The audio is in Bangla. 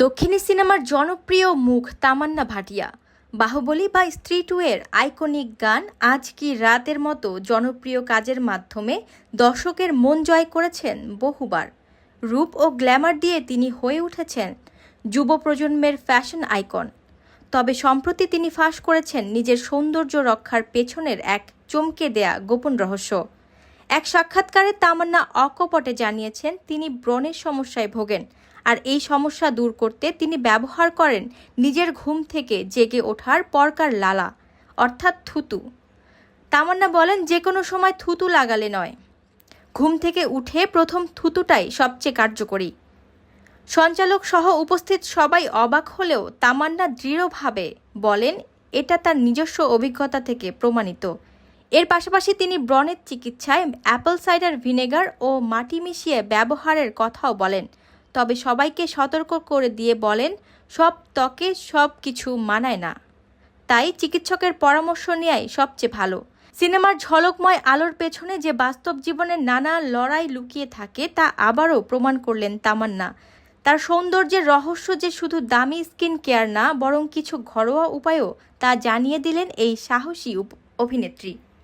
দক্ষিণী সিনেমার জনপ্রিয় মুখ তামান্না ভাটিয়া। বাহুবলী বা স্ত্রী টু এর আইকনিক গান আজ কি রাতের মতো জনপ্রিয় কাজের মাধ্যমে দর্শকের মন জয় করেছেন বহুবার? রূপ ও গ্ল্যামার দিয়ে তিনি হয়ে উঠেছেন যুব প্রজন্মের ফ্যাশন আইকন। তবে সম্প্রতি তিনি ফাঁস করেছেন নিজের সৌন্দর্য রক্ষার পেছনের এক চমকে দেয়া গোপন রহস্য। এক সাক্ষাৎকারে তামান্না অকপটে জানিয়েছেন, তিনি ব্রণের সমস্যায় ভোগেন আর এই সমস্যা দূর করতে তিনি ব্যবহার করেন নিজের ঘুম থেকে জেগে ওঠার পরকার লালা, অর্থাৎ থুতু। তামান্না বলেন যে কোনো সময় থুতু লাগালে নয়। ঘুম থেকে উঠে প্রথম থুতুটাই সবচেয়ে কার্যকরী। সঞ্চালক সহ উপস্থিত সবাই অবাক হলেও তামান্না দৃঢ়ভাবে বলেন, এটা তার নিজস্ব অভিজ্ঞতা থেকে প্রমাণিত। এর পাশাপাশি তিনি ব্রণের চিকিৎসায় অ্যাপল সাইডার ভিনেগার ও মাটি মিশিয়ে ব্যবহারের কথাও বলেন। তবে সবাইকে সতর্ক করে দিয়ে বলেন, সব ত্বকে সব কিছু মানায় না। তাই চিকিৎসকের পরামর্শ নেওয়াই সবচেয়ে ভালো। সিনেমার ঝলকময় আলোর পেছনে যে বাস্তব জীবনের নানা লড়াই লুকিয়ে থাকে, তা আবারও প্রমাণ করলেন তামান্না। তার সৌন্দর্যের রহস্য যে শুধু দামি স্কিন কেয়ার না, বরং কিছু ঘরোয়া উপায়ও তা জানিয়ে দিলেন এই সাহসী অভিনেত্রী।